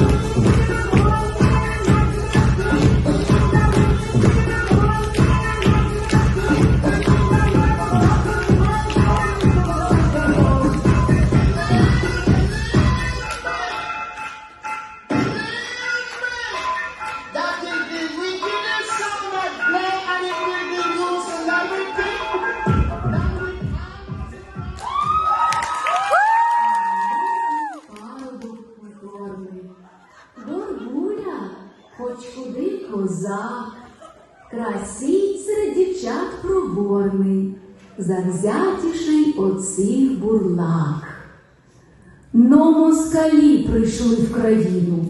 Música хоч куди козак, красіть серед дівчат прогорний, завзятіший от цих бурлак. Но москалі прийшли в країну,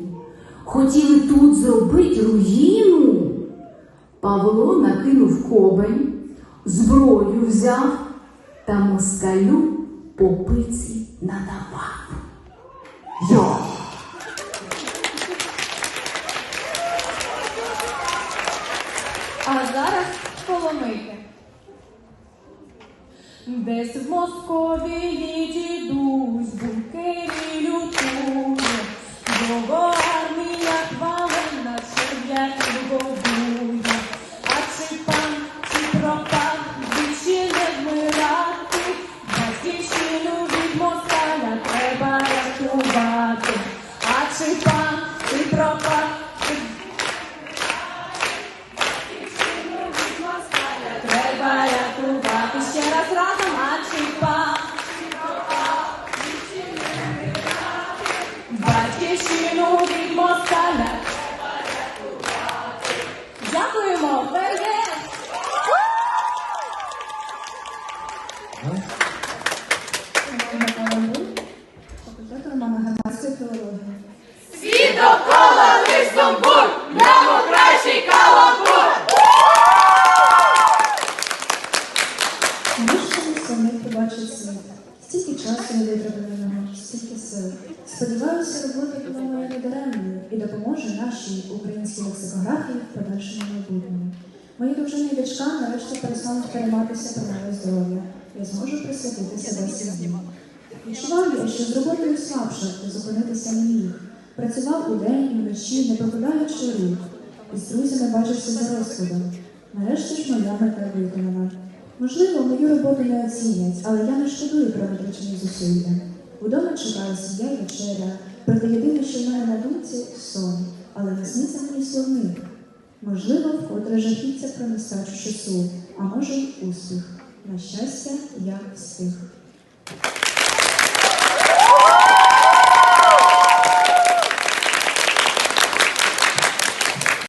хотіли тут зробити руїну. Павло накинув кобень, зброю взяв та москалю по пиці надавав. Йо! Десь в Московії дідусь бункері лютує, його армія хвалена, черв'яків годує. А чи пан, чи пропав, двічі не вмирати, батьківщину від москаля треба рятувати. А чи пан, Факультет романа громадської філології. Світ довкола лиш сумбур, немо кращий каламбур. Мишками самих побачить світ. Стільки часу не витратили стільки сил. Сподіваюся, робота моя недаремною і допоможе нашій українській лексикографії в подальшому майбутньому. Мої дружини і дочка нарешті перестануть перейматися про моє здоров'я. Я зможу присвятити себе сім'ї. Відчував я, що з роботою слабше зупинитися не міг. Працював удень і вночі, не покидаючи рук. Із друзями бачився за розкладом. Нарешті ж моя мета виконана. Можливо, мою роботу не оцінять, але я не шкодую про витрачені зусилля. Удома чекає сім'я і вечеря, проте єдине, що мене на думці сон, але не сниться мені словник. Можливо, вкотре жахіться про нестачу часу, а може й успіх. На щастя, я встиг.